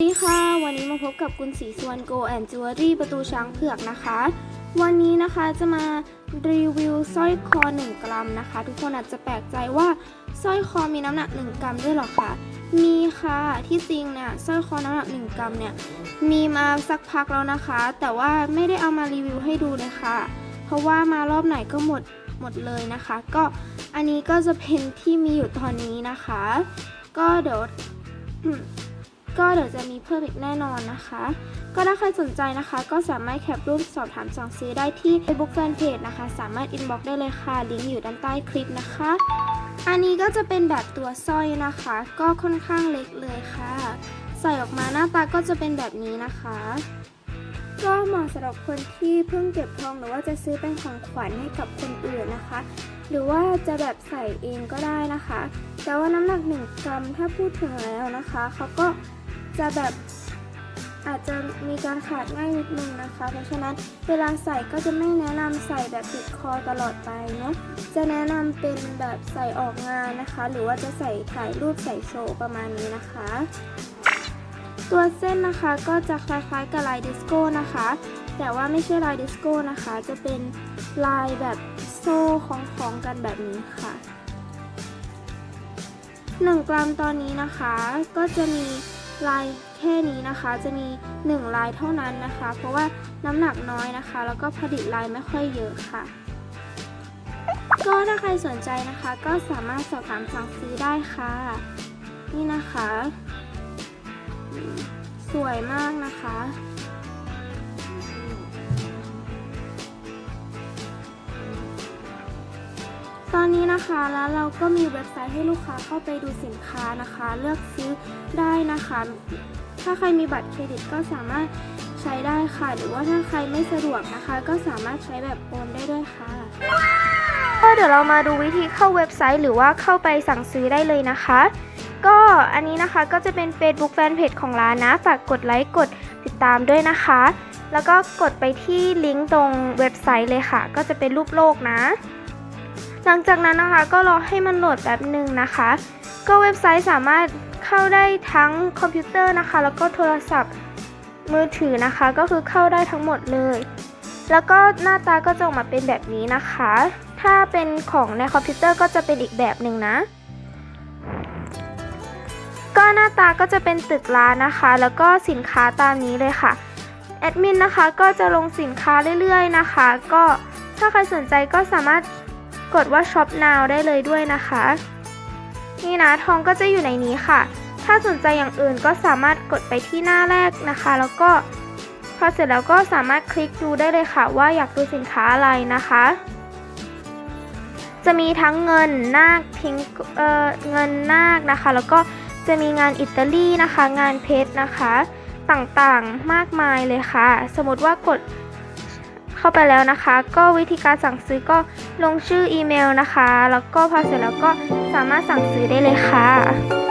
สวัสดีค่ะ วันนี้มาพบกับคุณสีสวนโกแอนจิวเวลรี่ประตูช้างเผือกนะคะ วันนี้นะคะจะมารีวิวสร้อยคอ 1 กรัมนะคะ ทุกคนอาจจะแปลกใจว่าสร้อยคอมีน้ำหนัก 1 กรัมด้วยหรอคะมีค่ะที่จริงเนี่ยสร้อยคอน้ำหนัก 1 กรัมเนี่ยมีมาสักพักแล้วนะคะ แต่ว่าไม่ได้เอามารีวิวให้ดูเลยค่ะ เพราะว่ามารอบไหนก็หมดหมดเลยนะคะ ก็อันนี้ก็จะเป็นที่มีอยู่ตอนนี้นะคะ ก็เดี๋ยว ก็เดี๋ยวจะมีเพิ่มอีกแน่นอนนะคะ ก็ถ้าใครสนใจนะคะ ก็สามารถแคปรูปสอบถามสั่งซื้อได้ที่ Facebook Fanpage นะคะ สามารถอินบ็อกได้เลยค่ะ ลิงก์อยู่ด้านใต้คลิปนะคะ อันนี้ก็จะเป็นแบบตัวสร้อยนะคะ ก็ค่อนข้างเล็กเลยค่ะ ใส่ออกมาหน้าตาก็จะเป็นแบบนี้นะคะก็เหมาะสำหรับคนที่เพิ่งเก็บทองหรือว่าจะซื้อเป็นของขวัญให้กับคนอื่นนะคะ หรือว่าจะแบบใส่เองก็ได้นะคะ แต่ว่าน้ำหนัก 1 กรัมถ้าพูดถึงแล้วนะคะเขาก็ จะแบบอาจจะมีการขาดง่ายนิดนึงนะคะ เพราะฉะนั้นเวลาใส่ก็จะไม่แนะนำใส่แบบติดคอตลอดไปเนาะจะแนะนำเป็นแบบใส่ออกงานนะคะ หรือว่าจะใส่ถ่ายรูปใส่โชว์ประมาณนี้นะคะ ตัวเส้นนะคะก็จะคล้ายๆกับลายดิสโก้นะคะ แต่ว่าไม่ใช่ลายดิสโก้นะคะ จะเป็นลายแบบโซ่คล้องๆกันแบบนี้ค่ะ 1 กรัมตอนนี้นะคะก็จะมี ลายแค่นี้นะคะจะมี 1 ลายเท่านั้นนะคะ เพราะว่าน้ำหนักน้อยนะคะ แล้วก็ผลิตลายไม่ค่อยเยอะค่ะ ก็ถ้าใครสนใจนะคะ ก็สามารถสอบถามสั่งซื้อได้ค่ะ นี่นะคะ สวยมากนะคะ ตอนนี้นะคะแล้วเราก็มีเว็บไซต์ให้ลูกค้าเข้าไปดูสินค้านะคะ เลือกซื้อได้นะคะ ถ้าใครมีบัตรเครดิตก็สามารถใช้ได้ค่ะ หรือว่าถ้าใครไม่สะดวกนะคะ ก็สามารถใช้แบบโอนได้ด้วยค่ะก็เดี๋ยวเรามาดูวิธีเข้าเว็บไซต์ หรือว่าเข้าไปสั่งซื้อได้เลยนะคะ ก็อันนี้นะคะก็จะเป็น Facebook Fanpage ของร้านนะ ฝากกดไลค์กดติดตามด้วยนะคะ แล้วก็กดไปที่ลิงก์ตรงเว็บไซต์เลยค่ะ ก็จะเป็นรูปโลกนะ หลังจากนั้นนะคะก็รอให้มันโหลดแป๊บหนึ่งนะคะ ก็เว็บไซต์สามารถเข้าได้ทั้งคอมพิวเตอร์นะคะ แล้วก็โทรศัพท์มือถือนะคะ ก็คือเข้าได้ทั้งหมดเลย แล้วก็หน้าตาก็จะออกมาเป็นแบบนี้นะคะ ถ้าเป็นของในคอมพิวเตอร์ก็จะเป็นอีกแบบหนึ่งนะ ก็หน้าตาก็จะเป็นตึกร้านนะคะ แล้วก็สินค้าตามนี้เลยค่ะแอดมินนะคะก็จะลงสินค้าเรื่อยๆนะคะ ก็ถ้าใครสนใจก็สามารถ กดว่า Shop Now ได้เลยด้วยนะคะ นี่นะทองก็จะอยู่ในนี้ค่ะ ถ้าสนใจอย่างอื่นก็สามารถกดไปที่หน้าแรกนะคะ แล้วก็พอเสร็จแล้วก็สามารถคลิกดูได้เลยค่ะ ว่าอยากดูสินค้าอะไรนะคะ จะมีทั้งเงินนาคพิงเอ่อเงินนาคนะคะ แล้วก็จะมีงานอิตาลีนะคะ งานเพชรนะคะ ต่างๆมากมายเลยค่ะ สมมติว่ากด เข้าไปแล้วนะคะ ก็วิธีการสั่งซื้อก็ลงชื่ออีเมลนะคะ แล้วก็พอเสร็จแล้วก็สามารถสั่งซื้อได้เลยค่ะ